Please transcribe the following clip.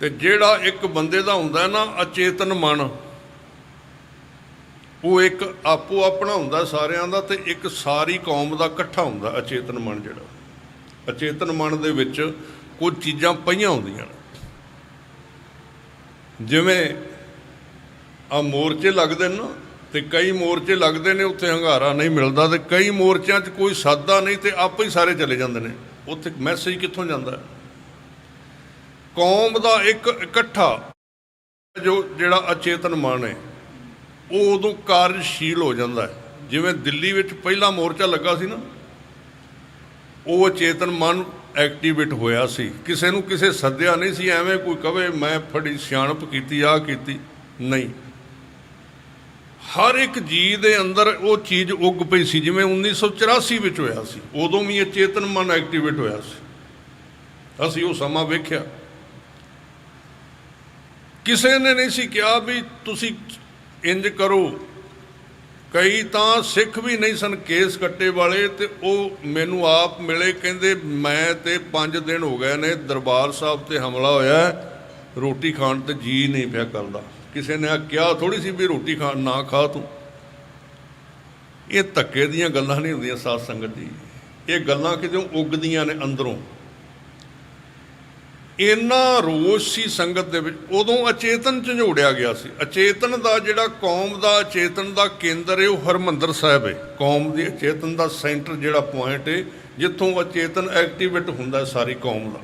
ਤੇ ਜਿਹੜਾ ਇੱਕ ਬੰਦੇ ਦਾ ਹੁੰਦਾ ਨਾ ਅਚੇਤਨ ਮਨ, ਉਹ ਇੱਕ ਆਪੋ ਆਪਣਾ ਹੁੰਦਾ ਸਾਰਿਆਂ ਦਾ ਤੇ ਇੱਕ ਸਾਰੀ ਕੌਮ ਦਾ ਇਕੱਠਾ ਹੁੰਦਾ ਅਚੇਤਨ ਮਨ ਜਿਹੜਾ। ਅਚੇਤਨ ਮਨ ਦੇ ਵਿੱਚ ਕੁਝ ਚੀਜ਼ਾਂ ਪਈਆਂ ਹੁੰਦੀਆਂ ਜਿਵੇਂ ਆ ਮੋਰਚੇ ਲੱਗਦੇ ਨੇ ਨਾ, ਤੇ ਕਈ ਮੋਰਚੇ ਲੱਗਦੇ ਨੇ, ਉੱਥੇ ਹੰਗਾਰਾ ਨਹੀਂ ਮਿਲਦਾ ਤੇ ਕਈ ਮੋਰਚਿਆਂ 'ਚ ਕੋਈ ਸਾਦਾ ਨਹੀਂ ਤੇ ਆਪੇ ਹੀ ਸਾਰੇ ਚਲੇ ਜਾਂਦੇ ਨੇ। ਉੱਥੇ ਮੈਸੇਜ ਕਿੱਥੋਂ ਜਾਂਦਾ? ਹੈ? ਕੌਮ ਦਾ ਇੱਕ ਇਕੱਠਾ ਜੋ ਜਿਹੜਾ ਅਚੇਤਨ ਮਨ ਹੈ, ਉਹ ਉਦੋਂ ਕਾਰਜਸ਼ੀਲ ਹੋ ਜਾਂਦਾ ਹੈ। ਜਿਵੇਂ ਦਿੱਲੀ ਵਿੱਚ ਪਹਿਲਾ ਮੋਰਚਾ ਲੱਗਾ ਸੀ ਨਾ, ਉਹ ਅਚੇਤਨ ਮਨ ਐਕਟੀਵੇਟ ਹੋਇਆ ਸੀ। ਕਿਸੇ ਨੂੰ ਕਿਸੇ ਸੱਦਿਆ ਨਹੀਂ ਸੀ, ਐਵੇਂ ਕੋਈ ਕਵੇ, ਮੈਂ ਫੜੀ ਸਿਆਣਪ ਕੀਤੀ ਆ ਕੀਤੀ। ਨਹੀਂ। ਹਰ ਇੱਕ ਜੀ ਦੇ ਅੰਦਰ ਉਹ ਚੀਜ਼ ਉੱਗ ਪਈ ਸੀ, ਜਿਵੇਂ 1984 ਵਿੱਚ ਹੋਇਆ ਸੀ। ਉਦੋਂ ਵੀ ਇਹ ਚੇਤਨ ਮਨ ਐਕਟੀਵੇਟ ਹੋਇਆ ਸੀ। ਅਸੀਂ ਉਹ ਸਮਾਂ ਵੇਖਿਆ। ਕਿਸੇ ਨੇ ਨਹੀਂ ਸੀ ਕਿਹਾ ਵੀ ਤੁਸੀਂ ਇੰਜ ਕਰੋ। ਕਈ ਤਾਂ ਸਿੱਖ ਵੀ ਨਹੀਂ ਸਨ ਕੇਸ ਕੱਟੇ ਵਾਲੇ ਤੇ ਉਹ ਮੈਨੂੰ ਆਪ ਮਿਲੇ, ਕਹਿੰਦੇ ਮੈਂ ਤੇ 5 ਦਿਨ ਹੋ ਗਏ ਨੇ ਦਰਬਾਰ ਸਾਹਿਬ ਤੇ ਹਮਲਾ ਹੋਇਆ ਰੋਟੀ ਖਾਣ ਤੇ ਜੀ ਨਹੀਂ ਪਿਆ ਕਰਦਾ। ਕਿਸੇ ਨੇ ਕਿਹਾ ਥੋੜੀ ਸੀ ਵੀ ਰੋਟੀ ਖਾਣ ਨਾ ਖਾ ਤੂੰ। ਇਹ ਧੱਕੇ ਦੀਆਂ ਗੱਲਾਂ ਨਹੀਂ ਹੁੰਦੀਆਂ ਸਾਧ ਸੰਗਤ ਜੀ। ਇਹ ਗੱਲਾਂ ਕਿਤੇ ਉੱਗਦੀਆਂ ਨੇ ਅੰਦਰੋਂ। ਇੰਨਾ ਰੋਸ਼ ਸੀ ਸੰਗਤ ਦੇ ਵਿੱਚ, ਉਦੋਂ ਅਚੇਤਨ ਝੰਜੋੜਿਆ ਗਿਆ ਸੀ। ਅਚੇਤਨ ਦਾ ਜਿਹੜਾ ਕੌਮ ਦਾ, ਅਚੇਤਨ ਦਾ ਕੇਂਦਰ ਹੈ ਉਹ ਹਰਮੰਦਰ ਸਾਹਿਬ ਹੈ ਕੌਮ ਦੀ ਅਚੇਤਨ ਦਾ ਸੈਂਟਰ ਜਿਹੜਾ ਪੁਆਇੰਟ ਹੈ ਜਿੱਥੋਂ ਅਚੇਤਨ ਐਕਟੀਵੇਟ ਹੁੰਦਾ ਸਾਰੀ ਕੌਮ ਦਾ।